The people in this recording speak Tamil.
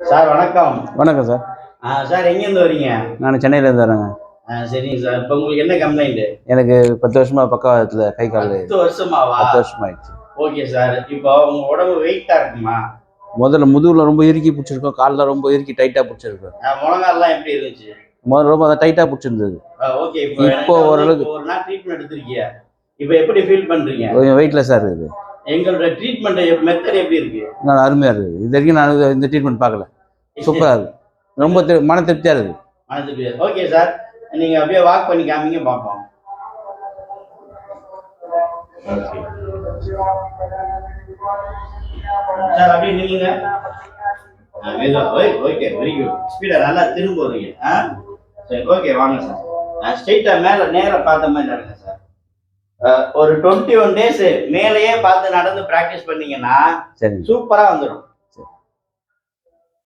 சார் வணக்கம். வணக்கம் சார். சார் எங்கேருந்து வரீங்க? நான் சென்னையிலேருந்து வரேங்க. சரிங்க சார். இப்போ உங்களுக்கு என்ன கம்ப்ளைண்ட் எனக்கு பத்து வருஷமா பக்கவாதத்தில் கை கால் பத்து வருஷமாவா? பத்து வருஷம் ஆயிடுச்சு ஓகே சார். இப்போ உங்க உடம்பு வெயிட்டா இருக்குமா? முதல்ல முதுகுல ரொம்ப இறுக்கி பிடிச்சிருக்கோம் காலில் ரொம்ப இறுக்கி டைட்டாக பிடிச்சிருக்கோம். முழங்கால்லாம் எப்படி இருந்துச்சு? முதல்ல ரொம்ப அதை டைட்டாக பிடிச்சிருந்தது. ஓகே. இப்போ ஓரளவுக்கு- ஒரு நாள் ட்ரீட்மெண்ட் எடுத்திருக்கீங்க இப்போ எப்படி ஃபீல் பண்றீங்க? கொஞ்சம் வெயிட்லெஸ்ஸாக இருக்குது. எங்களோட ட்ரீட்மெண்ட் மெத்தட் எப்படி இருக்கு? நான் அருமையாக இருக்குது இது வரைக்கும் நான் இந்த ட்ரீட்மெண்ட் பார்க்கல. சூப்பராக இருக்குது ரொம்ப மன திருப்தியாக இருக்குது மனதுக்கு ஓகே சார் நீங்க அப்படியே வாக் பண்ணி காமிங்க பார்ப்போம் சார் அப்படியே நில்லுங்க. ஓகே வெரி குட் ஸ்பீடா நல்லா திரும்ப ஓகே வாங்க சார் ஸ்ட்ரெயிட்டா மேல நேரா பார்த்த மாதிரி நடங்க சார் ஒரு டுவெண்ட்டி ஒன் டேஸ் மேலேயே பார்த்து நடந்து ப்ராக்டிஸ் பண்ணீங்கன்னா சூப்பரா வந்துடும்